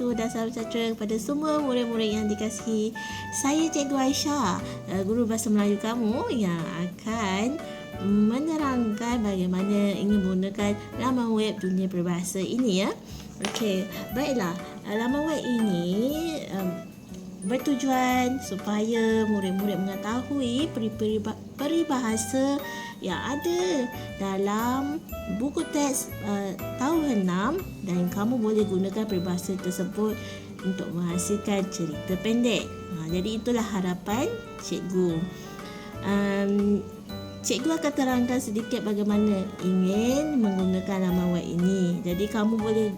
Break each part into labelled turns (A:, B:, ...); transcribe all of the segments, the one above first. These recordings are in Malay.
A: wabarakatuh dan salam sejahtera kepada semua murid-murid yang dikasihi. Saya Cikgu Aisyah, uh, guru bahasa Melayu kamu yang akan menerangkan bagaimana ingin menggunakan laman web dunia peribahasa ini ya. Okey, baiklah. Uh, laman web ini um, bertujuan supaya murid-murid mengetahui peribahasa yang ada dalam buku teks uh, tahun 6 dan kamu boleh gunakan peribahasa tersebut untuk menghasilkan cerita pendek. Ha, jadi itulah harapan cikgu. Um, cikgu akan terangkan sedikit bagaimana ingin menggunakan laman web ini. Jadi kamu boleh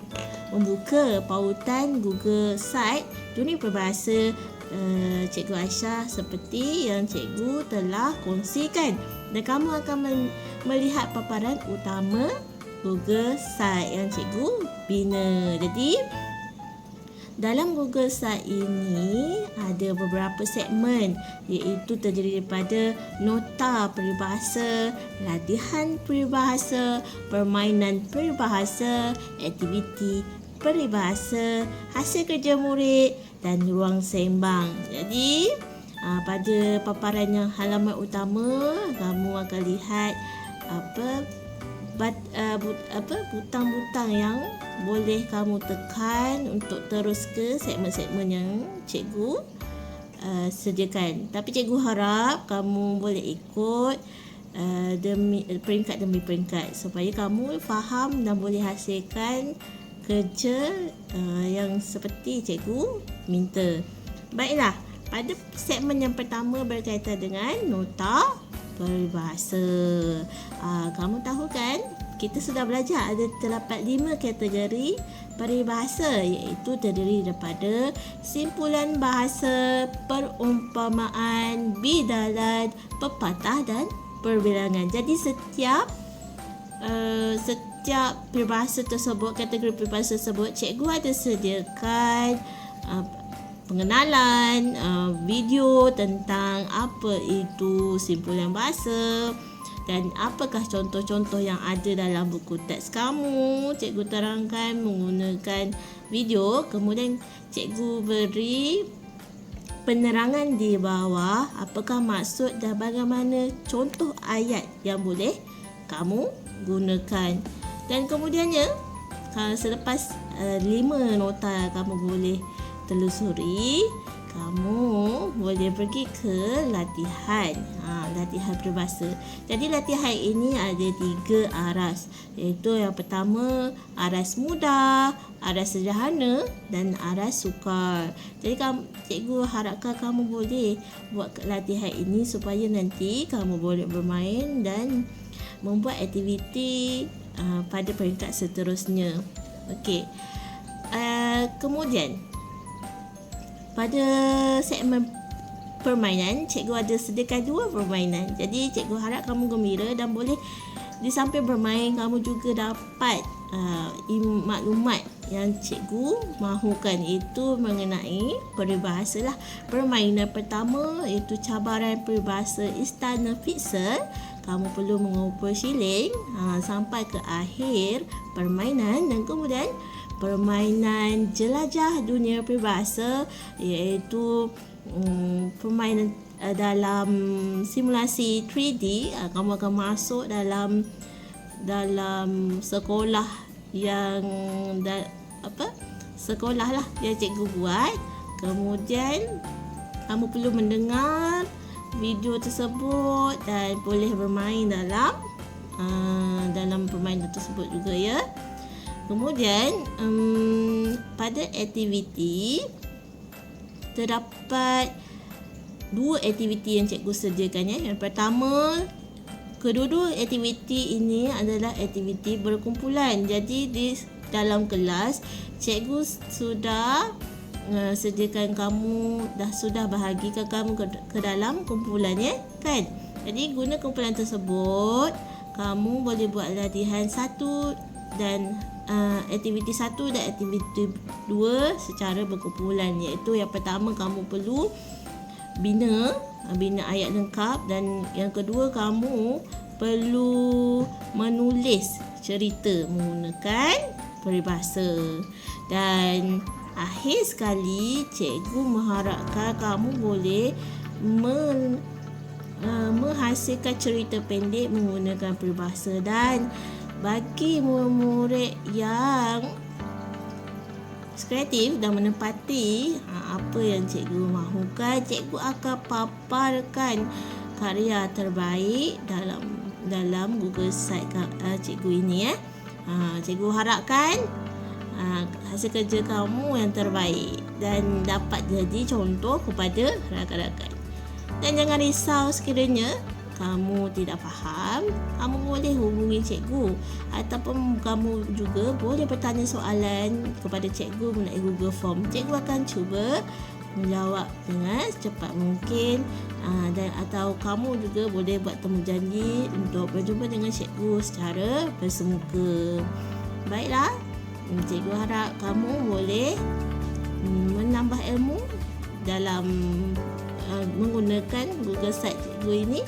A: membuka pautan Google Site dunia peribahasa uh, Cikgu Aisyah seperti yang cikgu telah kongsikan dan kamu akan melihat paparan utama Google Site yang cikgu bina. Jadi dalam Google Site ini ada beberapa segmen iaitu terdiri daripada nota peribahasa, latihan peribahasa, permainan peribahasa, aktiviti peribahasa, hasil kerja murid dan ruang sembang. Jadi, aa, pada paparan yang halaman utama, kamu akan lihat apa bat, aa, but, apa butang-butang yang boleh kamu tekan untuk terus ke segmen-segmen yang cikgu aa, sediakan. Tapi cikgu harap kamu boleh ikut uh, demi peringkat demi peringkat supaya kamu faham dan boleh hasilkan kerja uh, yang seperti cikgu minta. Baiklah, pada segmen yang pertama berkaitan dengan nota peribahasa. Uh, kamu tahu kan, kita sudah belajar ada terdapat lima kategori peribahasa iaitu terdiri daripada simpulan bahasa, perumpamaan, bidalan, pepatah dan perbilangan. Jadi setiap uh, setiap peribahasa tersebut, kategori peribahasa tersebut, cikgu ada sediakan uh, pengenalan, uh, video tentang apa itu simpulan bahasa dan apakah contoh-contoh yang ada dalam buku teks kamu. Cikgu terangkan menggunakan video, kemudian cikgu beri penerangan di bawah apakah maksud dan bagaimana contoh ayat yang boleh kamu gunakan. Dan kemudiannya selepas uh, lima nota kamu boleh telusuri kamu boleh pergi ke latihan ha, latihan peribahasa jadi latihan ini ada tiga aras iaitu yang pertama aras mudah aras sederhana dan aras sukar jadi kamu, cikgu harapkan kamu boleh buat latihan ini supaya nanti kamu boleh bermain dan membuat aktiviti uh, pada peringkat seterusnya. Okey. Uh, kemudian pada segmen permainan, cikgu ada sediakan dua permainan. Jadi cikgu harap kamu gembira dan boleh di samping bermain kamu juga dapat uh, maklumat yang cikgu mahukan itu mengenai peribahasa lah. Permainan pertama iaitu cabaran peribahasa Istana Fixer kamu perlu mengumpul shilling ha, sampai ke akhir permainan dan kemudian permainan jelajah dunia peribahasa iaitu um, permainan uh, dalam simulasi 3D uh, kamu akan masuk dalam dalam sekolah yang da, apa sekolah lah yang cikgu buat kemudian kamu perlu mendengar video tersebut dan boleh bermain dalam uh, dalam permainan tersebut juga ya. Kemudian um, pada aktiviti terdapat dua aktiviti yang cikgu sediakan ya. Yang pertama kedua-dua aktiviti ini adalah aktiviti berkumpulan. Jadi di dalam kelas cikgu sudah uh, sediakan kamu dah sudah bahagikan kamu ke, ke dalam kumpulan ya kan jadi guna kumpulan tersebut kamu boleh buat latihan satu dan uh, aktiviti satu dan aktiviti dua secara berkumpulan. Iaitu yang pertama kamu perlu bina uh, bina ayat lengkap dan yang kedua kamu perlu menulis cerita menggunakan peribahasa. Dan Akhir sekali, cikgu mengharapkan kamu boleh men, uh, menghasilkan cerita pendek menggunakan peribahasa. Dan bagi murid yang kreatif dan menepati ha, apa yang cikgu mahukan, cikgu akan paparkan karya terbaik dalam dalam Google Site uh, cikgu ini eh. Ha, cikgu harapkan uh, hasil kerja kamu yang terbaik dan dapat jadi contoh kepada rakan-rakan. Dan jangan risau sekiranya kamu tidak faham, kamu boleh hubungi cikgu ataupun kamu juga boleh bertanya soalan kepada cikgu melalui Google Form. Cikgu akan cuba menjawab dengan secepat mungkin aa, dan atau kamu juga boleh buat temu janji untuk berjumpa dengan cikgu secara bersemuka. Baiklah, cikgu harap kamu boleh mm, menambah ilmu dalam uh, menggunakan Google Site cikgu ini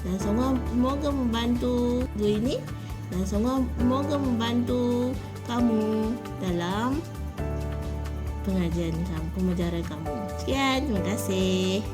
A: dan semoga membantu gue ini dan semoga membantu kamu dalam pengajian kamu, pembelajaran kamu. Sekian, terima kasih.